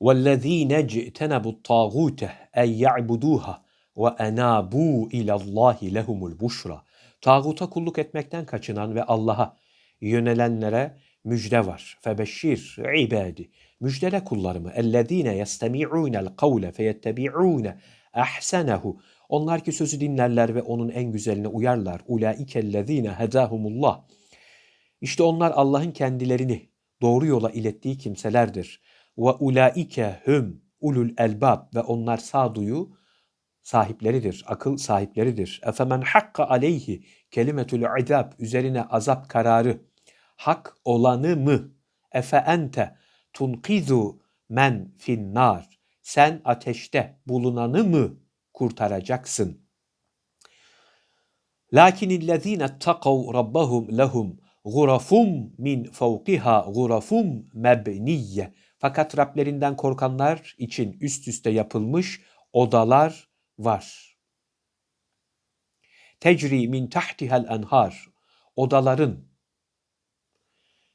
وَالَّذ۪ينَ اجْتَنَبُوا الطَّاغُوتَ اَنْ يَعْبُدُوهَا وَاَنَابُوا اِلَى اللّٰهِ لَهُمُ الْبُشْرَى Tağuta kulluk etmekten kaçınan ve Allah'a yönelenlere müjde var. Febeşşir ibadi. Müjdele kullarımı. اَلَّذ۪ينَ يَسْتَمِعُونَ الْقَوْلَ فَيَتَّبِعُونَ اَحْسَنَهُ Onlar ki sözü dinlerler ve onun en güzeline uyarlar. اُولَٰئِكَ الَّذ۪ينَ هَدَاهُمُ اللّٰهِ İşte onlar Allah'ın kendilerini doğru yola ilettiği kimselerdir. Ve ulaike hum ulul elbab ve onlar sağduyu sahipleridir, akıl sahipleridir. Efemen hakka aleyhi kelimetül azab üzerine azap kararı hak olanı mı? Efe ente tunkizu men fin nar. Sen ateşte bulunanı mı kurtaracaksın? Lakinillezine takav rabbahum lehum gurafum min fevkiha gurafum mebniyye. Fakat Rablerinden korkanlar için üst üste yapılmış odalar var. Tecri min tahtihel enhar. Odaların,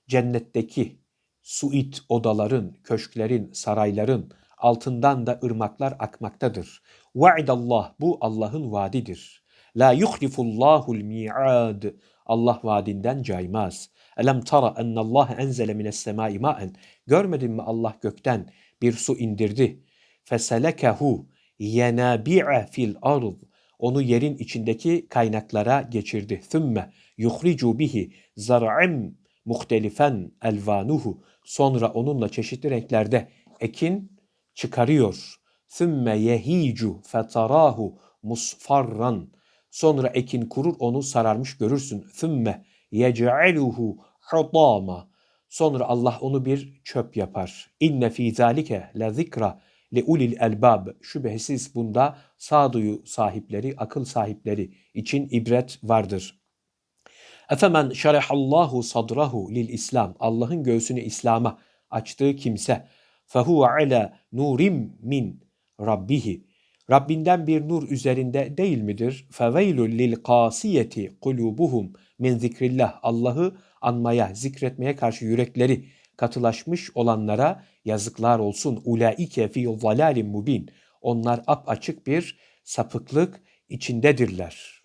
cennetteki suit odaların, köşklerin, sarayların altından da ırmaklar akmaktadır. Vaidallah bu Allah'ın vaadidir. La yuhlifullahul mi'ad. Allah vaadinden caymaz. Elem tara ennallâhe enzele mines semâi mâen. Görmedin mi Allah gökten bir su indirdi. Feselekehu yenabi'e fil ard. Onu yerin içindeki kaynaklara geçirdi. Thümme yuhricu bihi zar'em muhtelifen elvanuhu. Sonra onunla çeşitli renklerde ekin çıkarıyor. Thümme yehicu fetarahu musfarran. Sonra ekin kurur onu sararmış görürsün. Thümme yec'aluhu hudama. Sonra Allah onu bir çöp yapar. İnne fî zâlike le zikra le ulil elbab. Şüphesiz bunda sağduyu sahipleri, akıl sahipleri için ibret vardır. Efemen şerehallahu sadrahu lil İslam. Allah'ın göğsünü İslam'a açtığı kimse fehuve ala nurim min rabbihi. Rabbinden bir nur üzerinde değil midir? Feveylül lil kasiyeti kulubuhum min zikrillah. Allah'ı anmaya, zikretmeye karşı yürekleri katılaşmış olanlara yazıklar olsun. Ulaike fi zalalim mubin. Onlar ap açık bir sapıklık içindedirler.